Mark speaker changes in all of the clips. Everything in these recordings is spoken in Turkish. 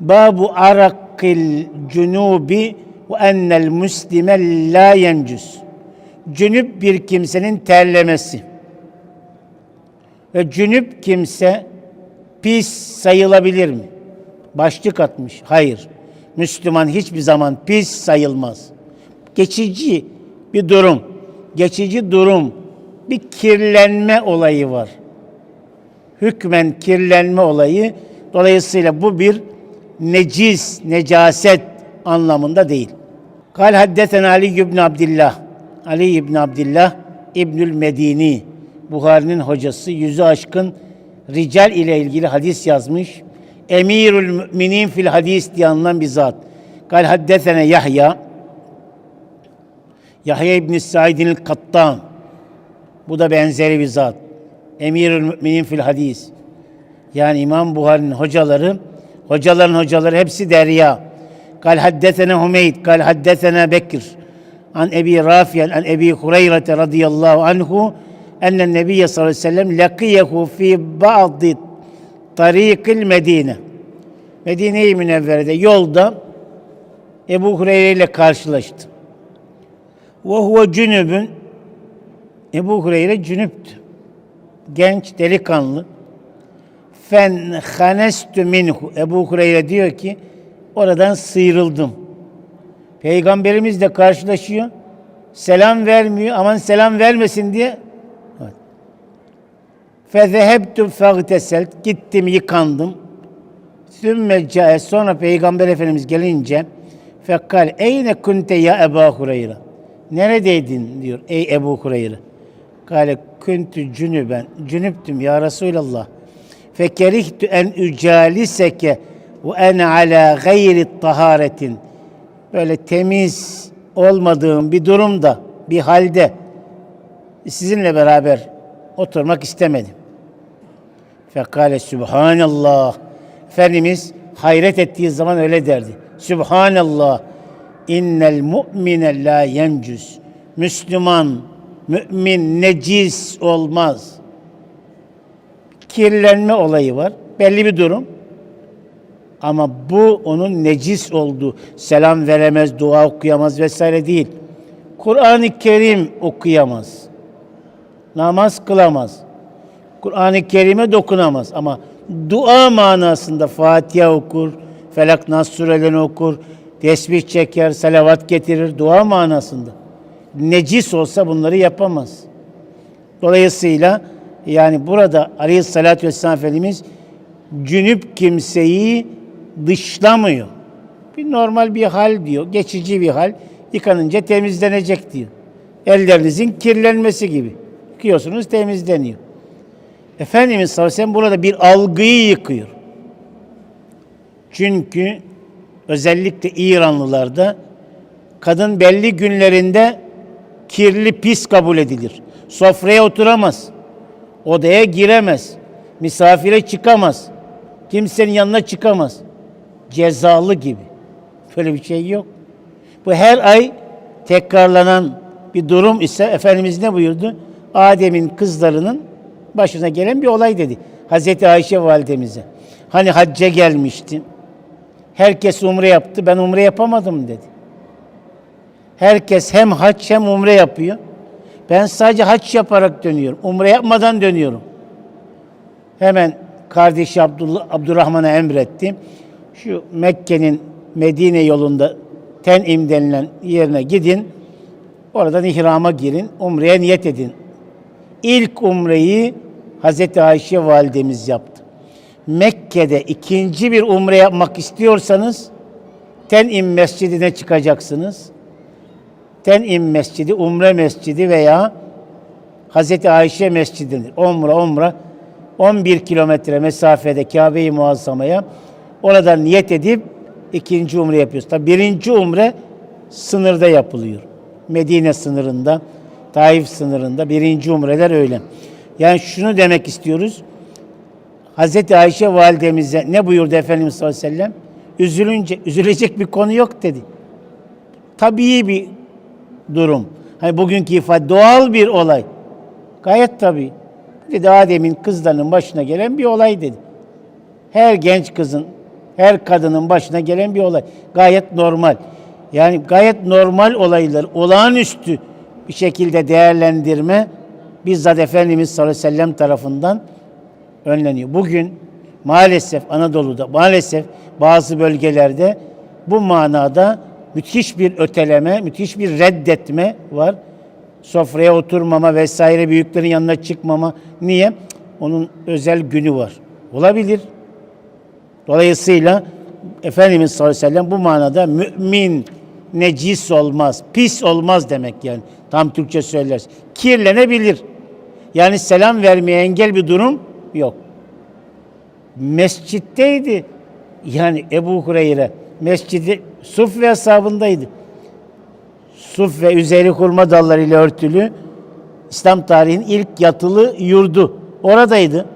Speaker 1: Babu arakil cunubi ve ennel muslime la yencüs. Cünüp bir kimsenin terlemesi. Ve cünüp kimse pis sayılabilir mi? Başlık atmış. Hayır. Müslüman hiçbir zaman pis sayılmaz. Geçici bir durum. Geçici durum. Bir kirlenme olayı var. Hükmen kirlenme olayı. Dolayısıyla bu bir necis, necaset anlamında değil. Kal haddeten Ali ibn Abdullah. Ali ibn Abdullah İbnül Medini. Buhari'nin hocası yüzü aşkın rical ile ilgili hadis yazmış. Emirül müminin fil hadis diye anılan bir zat. Kal haddetene Yahya. Yahya İbn Said'in Kattan. Bu da benzeri bir zat. Emirül müminin fil hadis. Yani İmam Buhari'nin hocaları, hocaların hocaları hepsi derya. Kal haddetene Hümeyd, kal haddetene Bekir. An Ebi Rafi'en, an Ebi Hureyre radıyallahu anhu enne Nebiye sallallahu aleyhi ve sellem lakiyehu fi ba'di tarikil Medine. Medine-i Münevvere'de yolda Ebu Hureyre ile karşılaştı. Ve huve cünübün Ebu Hureyre cünüptü. Genç, delikanlı. Fen hanestu minhu. Ebu Hureyre diyor ki oradan sıyrıldım. Peygamberimiz de karşılaşıyor. Selam vermiyor. Aman selam vermesin diye. Evet. Fezehebtu fagteselt. Gittim yıkandım. Sümme cae. Sonra Peygamber Efendimiz gelince fekkal eyne kunte ya Ebu Hureyre. Neredeydin diyor ey Ebu Hureyre. Kale kuntu cünüben. Cünüptüm ya Resulallah. Fekerihtu en ücaliseke ve en ala gayri taharetin. Böyle temiz olmadığım bir durumda, bir halde sizinle beraber oturmak istemedim. Fekale Subhanallah. Efendimiz hayret ettiği zaman öyle derdi. Subhanallah. İnnel mu'mine la yencüs. Müslüman, mümin necis olmaz. Kirlenme olayı var. Belli bir durum. Ama bu onun necis olduğu, selam veremez, dua okuyamaz vesaire değil. Kur'an-ı Kerim okuyamaz. Namaz kılamaz. Kur'an-ı Kerim'e dokunamaz ama dua manasında Fatiha okur, Felak Nas surelerini okur, tesbih çeker, salavat getirir dua manasında. Necis olsa bunları yapamaz. Dolayısıyla yani burada Aleyhisselatü Vesselam Efendimiz cünüp kimseyi dışlamıyor. Bir normal bir hal diyor, geçici bir hal. Yıkanınca temizlenecek diyor. Ellerinizin kirlenmesi gibi. Yıkıyorsunuz temizleniyor. Efendimiz sallallahu aleyhi ve sellem burada bir algıyı yıkıyor. Çünkü özellikle İranlılarda kadın belli günlerinde kirli pis kabul edilir. Sofraya oturamaz. Odaya giremez. Misafire çıkamaz. Kimsenin yanına çıkamaz. Cezalı gibi. Böyle bir şey yok. Bu her ay tekrarlanan bir durum ise Efendimiz ne buyurdu? Adem'in kızlarının başına gelen bir olay dedi. Hazreti Ayşe validemize. Hani hacca gelmişti. Herkes umre yaptı. Ben umre yapamadım dedi. Herkes hem hac hem umre yapıyor. Ben sadece hac yaparak dönüyorum. Umre yapmadan dönüyorum. Hemen kardeşi Abdullah, Abdurrahman'a emretti. Şu Mekke'nin Medine yolunda Ten'im denilen yerine gidin. Oradan ihrama girin. Umre'ye niyet edin. İlk umreyi Hazreti Ayşe validemiz yaptı. Mekke'de ikinci bir umre yapmak istiyorsanız Ten'im mescidine çıkacaksınız. Ten'im mescidi, umre mescidi veya Hazreti Ayşe mescididir. Umre, umre 11 kilometre mesafede Kabe-i Muazzama'ya oradan niyet edip ikinci umre yapıyoruz. Tabi birinci umre sınırda yapılıyor. Medine sınırında, Taif sınırında birinci umreler öyle. Yani şunu demek istiyoruz. Hazreti Ayşe validemize ne buyurdu Efendimiz sallallahu aleyhi ve sellem? Üzülünce, üzülecek bir konu yok dedi. Tabii bir durum. Hani bugünkü ifade doğal bir olay. Gayet tabii. Dedi Adem'in kızlarının başına gelen bir olay dedi. Her genç kızın Her kadının başına gelen bir olay. Gayet normal. Yani gayet normal olayları olağanüstü bir şekilde değerlendirme bizzat Efendimiz sallallahu aleyhi ve sellem tarafından önleniyor. Bugün maalesef Anadolu'da maalesef bazı bölgelerde bu manada müthiş bir öteleme, müthiş bir reddetme var. Sofraya oturmama vesaire büyüklerin yanına çıkmama. Niye? Onun özel günü var. Olabilir. Dolayısıyla Efendimiz sallallahu aleyhi ve sellem bu manada mümin necis olmaz, pis olmaz demek yani. Tam Türkçe söylerse. Kirlenebilir. Yani selam vermeye engel bir durum yok. Mescitteydi. Yani Ebu Hureyre mescidi Suf ve hesabındaydı. Suf ve üzeri kurma dallarıyla örtülü İslam tarihinin ilk yatılı yurdu. Oradaydı.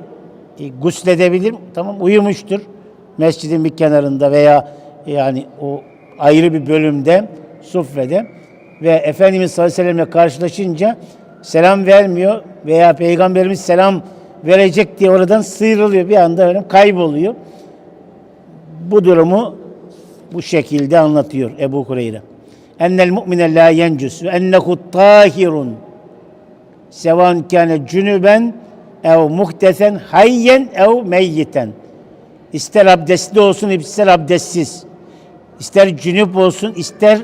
Speaker 1: E, gusledebilir, tamam uyumuştur. Mescidin bir kenarında veya yani o ayrı bir bölümde Suffe'de ve Efendimiz sallallahu aleyhi ve sellem'le karşılaşınca selam vermiyor veya Peygamberimiz selam verecek diye oradan sıyrılıyor. Bir anda öyle kayboluyor. Bu durumu bu şekilde anlatıyor Ebu Hureyre. Ennel mu'mine la yencus ve ennehu tahirun sevan kâne cünüben ev muhtesen hayyen ev meyyiten. İster abdestli olsun, ister abdestsiz. İster cünüp olsun, ister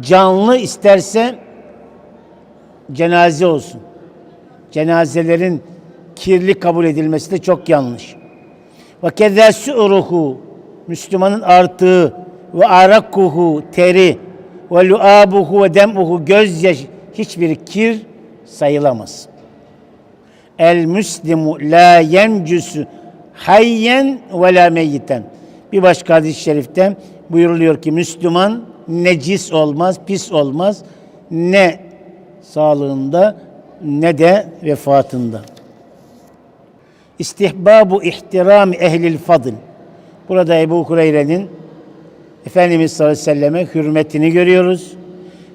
Speaker 1: canlı, isterse cenaze olsun. Cenazelerin kirli kabul edilmesi de çok yanlış. Ve kezâ su'ruhu Müslümanın artığı ve arakuhu teri ve luabuhu ve demuhu gözyaşı hiçbir kir sayılamaz. El müslimu la yemcusu hayyen ve la meyyiten. Bir başka hadis-i şerifte buyuruluyor ki Müslüman necis olmaz, pis olmaz. Ne sağlığında ne de vefatında. İstihbabu ihtiram ehlil fadl. Burada Ebu Hureyre'nin Efendimiz sallallahu aleyhi ve selleme hürmetini görüyoruz.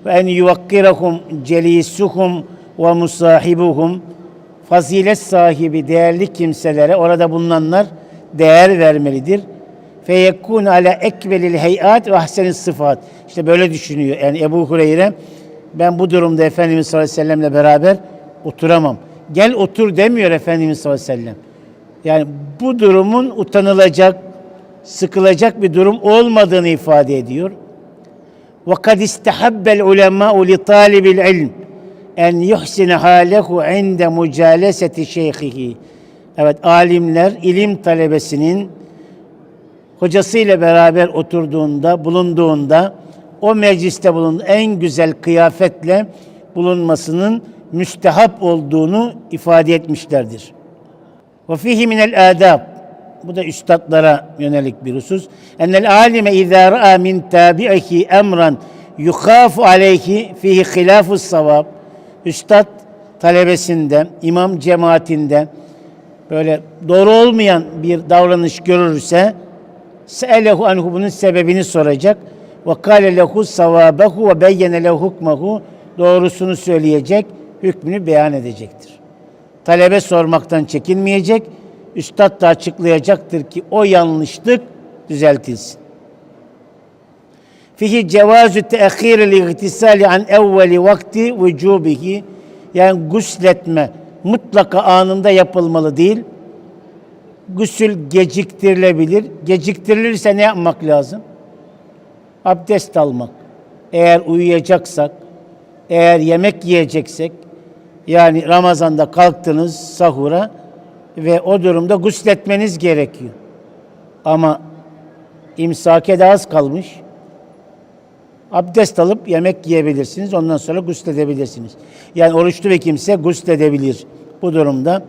Speaker 1: Ve en yuvakkirahum celisuhum ve musahibuhum fazilet sahibi değerli kimselere orada bulunanlar değer vermelidir. Feyekun ala ekvelil heyat ve ahsenis sıfat. İşte böyle düşünüyor. Yani Ebu Hureyre ben bu durumda Efendimiz sallallahu aleyhi ve sellemle beraber oturamam. Gel otur demiyor Efendimiz sallallahu aleyhi ve sellem. Yani bu durumun utanılacak, sıkılacak bir durum olmadığını ifade ediyor. Ve kad istahabbel ulema'u li talibil ilm en yuhsine halehu inde mucaleseti şeyhihi. Evet alimler ilim talebesinin hocasıyla beraber oturduğunda, bulunduğunda o mecliste bulunduğu en güzel kıyafetle bulunmasının müstehap olduğunu ifade etmişlerdir. Ve fihi minel adab bu da üstadlara yönelik bir husus. Ennel alime izâ ra'a min tabi'ihi emran yukhafu aleyhi fihi hilafus savab üstad talebesinde, imam cemaatinde böyle doğru olmayan bir davranış görürse se'elehu anhu bunun sebebini soracak. Ve kâle lehu savabehu ve beyyene lehu doğrusunu söyleyecek, hükmünü beyan edecektir. Talebe sormaktan çekinmeyecek, üstad da açıklayacaktır ki o yanlışlık düzeltilsin. Fihi cevazu teahhiril ihtisali an evveli vakti vücubihi. Yani gusletme mutlaka anında yapılmalı değil. Gusül geciktirilebilir. Geciktirilirse ne yapmak lazım? Abdest almak. Eğer uyuyacaksak, eğer yemek yiyeceksek, yani Ramazan'da kalktınız sahura ve o durumda gusletmeniz gerekiyor. Ama imsake de az kalmış. Abdest alıp yemek yiyebilirsiniz. Ondan sonra gusledebilirsiniz. Yani oruçlu ve kimse gusledebilir. Bu durumda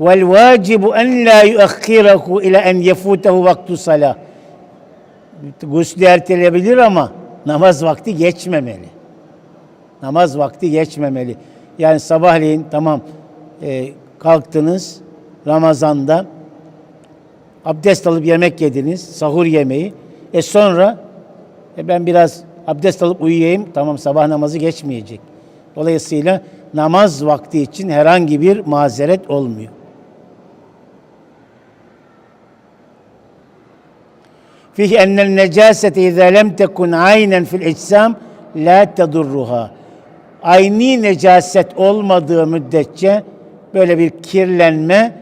Speaker 1: vel vacibu en la yuakhirahu ila en yefutehu vaktu salah. Guslü erteleyebilir ama namaz vakti geçmemeli. Namaz vakti geçmemeli. Yani sabahleyin tamam e, kalktınız Ramazan'da abdest alıp yemek yediniz, sahur yemeği. E sonra e ben biraz abdest alıp uyuyayım. Tamam sabah namazı geçmeyecek. Dolayısıyla namaz vakti için herhangi bir mazeret olmuyor. fihi enel necasete izâ lem tekun aynen fil eczam la tedurruha. Ayni necaset olmadığı müddetçe böyle bir kirlenme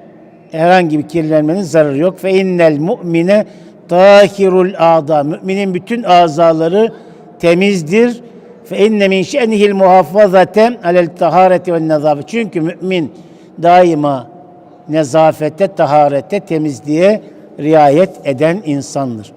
Speaker 1: herhangi bir kirlenmenin zararı yok. Fe innel mu'mine tahirul a'da. Müminin bütün azaları temizdir. Fe inne min şe'nihil muhafazate alel tahareti ve nezafet. Çünkü mümin daima nezafete, taharete, temizliğe riayet eden insandır.